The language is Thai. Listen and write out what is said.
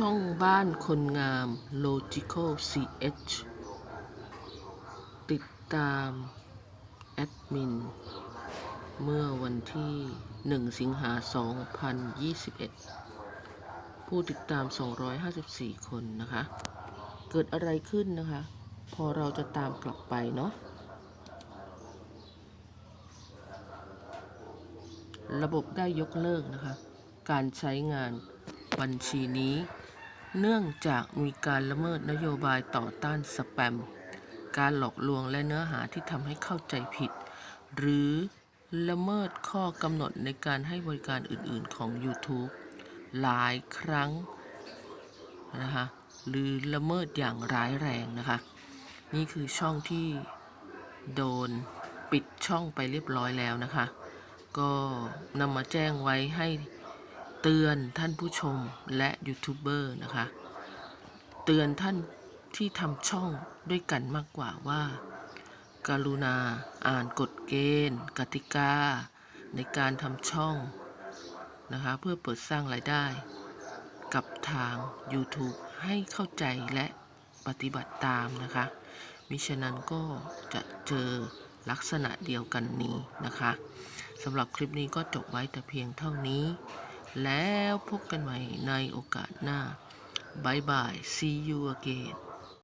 ช่องบ้านคนงาม Logical CH ติดตาม แอดมิน เมื่อวันที่ 1 สิงหา 2021 ผู้ติดตาม 254 คนนะคะ เกิดอะไรขึ้นนะคะ พอเราจะตามกลับไปเนาะระบบได้ยกเลิกนะคะ การใช้งาน บัญชีนี้ เนื่องจากมีการละเมิดนโยบายต่อต้านสแปม การหลอกลวงและเนื้อหาที่ทำให้เข้าใจผิด หรือละเมิดข้อกำหนดในการให้บริการอื่นๆของ YouTube หลายครั้งนะคะหรือละเมิดอย่างร้ายแรงนะคะ นี่คือช่องที่โดนปิดช่องไปเรียบร้อยแล้วนะคะ ก็นำมาแจ้งไว้ให้ เตือนท่านผู้ชมและยูทูบเบอร์นะคะ เตือนท่านที่ทำช่องด้วยกันมากกว่าว่าการุณาอ่านกฎเกณฑ์ กติกา ในการทำช่องนะคะเพื่อเปิดสร้างรายได้ กับทาง YouTube ให้เข้าใจและปฏิบัติตามนะคะ มิฉะนั้นก็จะเจอลักษณะเดียวกันนี้นะคะสำหรับคลิปนี้ก็จบไว้แต่เพียงเท่านี้ แล้วพบกันใหม่ในโอกาสหน้าบายบาย see you again